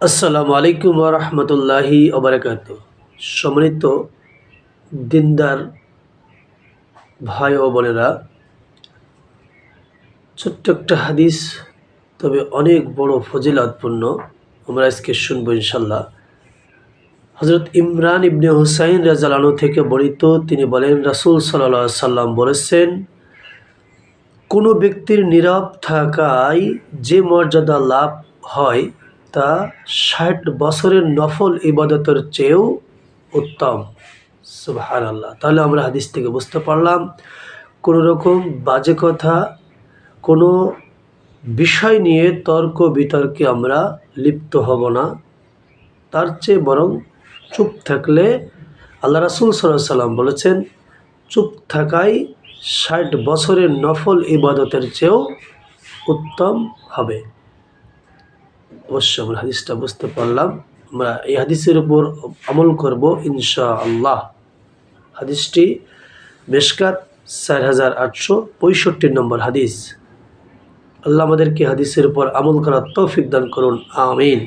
আসসালামু আলাইকুম রহমতুল্লাহি ওবরাকাত সম্মানিত দিনদার ভাই ও বোনেরা, ছোট্ট একটা হাদিস, তবে অনেক বড় ফজিলাতপূর্ণ। আমরা আজকে শুনব ইনশাল্লাহ হজরত ইমরান ইবনে হুসাইন রাজালানু থেকে বর্ণিত, তিনি বলেন, রাসুল সাল্লা সাল্লাম বলেছেন, কোনো ব্যক্তির নীরব থাকায় যে মর্যাদা লাভ হয় তা ষাট বছরের নফল ইবাদতের চেয়েও উত্তম। সুবহান আল্লাহ তাহলে আমরা হাদিস থেকে বুঝতে পারলাম, কোনো রকম বাজে কথা, কোনো বিষয় নিয়ে তর্ক বিতর্কে আমরা লিপ্ত হব না। তার চেয়ে বরং চুপ থাকলে আল্লাহ রাসুল সাল্লাম বলেছেন, চুপ থাকাই ষাট বছরের নফল ইবাদতের চেয়েও উত্তম হবে। অবশ্যই আমরা হাদিসটা বুঝতে পারলাম। আমরা এই হাদিসের উপর আমল করব ইনশা আল্লাহ হাদিসটি বেশকাত চার হাজার আটশো পঁয়ষট্টি নম্বর হাদিস। আল্লাহ আমাদেরকে হাদিসের উপর আমল করার তৌফিক দান করুন, আমিন।